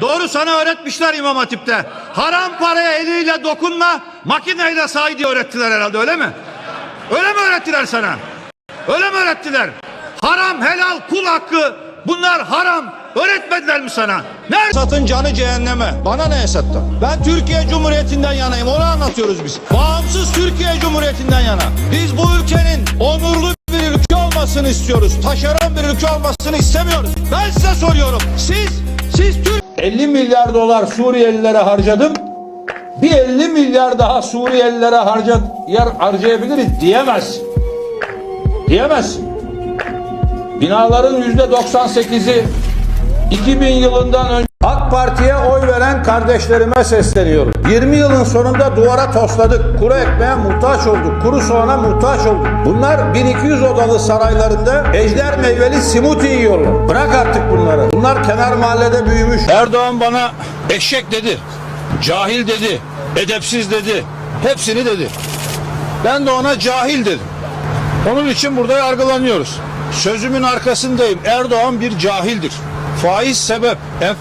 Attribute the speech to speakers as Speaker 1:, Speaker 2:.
Speaker 1: Doğru sana öğretmişler İmam Hatip'te. Haram paraya eliyle dokunma, makineyle say diye öğrettiler herhalde öyle mi? Öyle mi öğrettiler sana? Öyle mi öğrettiler? Haram, helal, kul hakkı bunlar haram. Öğretmediler mi sana? Nerede?
Speaker 2: Esat'ın canı cehenneme. Bana ne Esat'tan? Ben Türkiye Cumhuriyeti'nden yanayım. Onu anlatıyoruz biz. Bağımsız Türkiye Cumhuriyeti'nden yana. Biz bu ülkenin onurlu bir ülke olmasını istiyoruz. Taşeron bir ülke olmasını istemiyoruz. Ben size soruyorum. Siz, siz Türk... 50 milyar dolar Suriyelilere harcadım. Bir 50 milyar daha Suriyelilere harca, yer harcayabiliriz diyemezsin. Diyemezsin. Binaların yüzde 98'i 2000 yılından önce Parti'ye oy veren kardeşlerime sesleniyorum. 20 yılın sonunda duvara tosladık. Kuru ekmeğe muhtaç olduk. Kuru soğana muhtaç olduk. Bunlar 1200 odalı saraylarında ejder meyveli simut yiyorlar. Bırak artık bunları. Bunlar kenar mahallede büyümüş. Erdoğan bana eşek dedi. Cahil dedi. Edepsiz dedi. Hepsini dedi. Ben de ona cahil dedim. Onun için burada yargılanıyoruz. Sözümün arkasındayım. Erdoğan bir cahildir. Faiz sebep. Enflasyon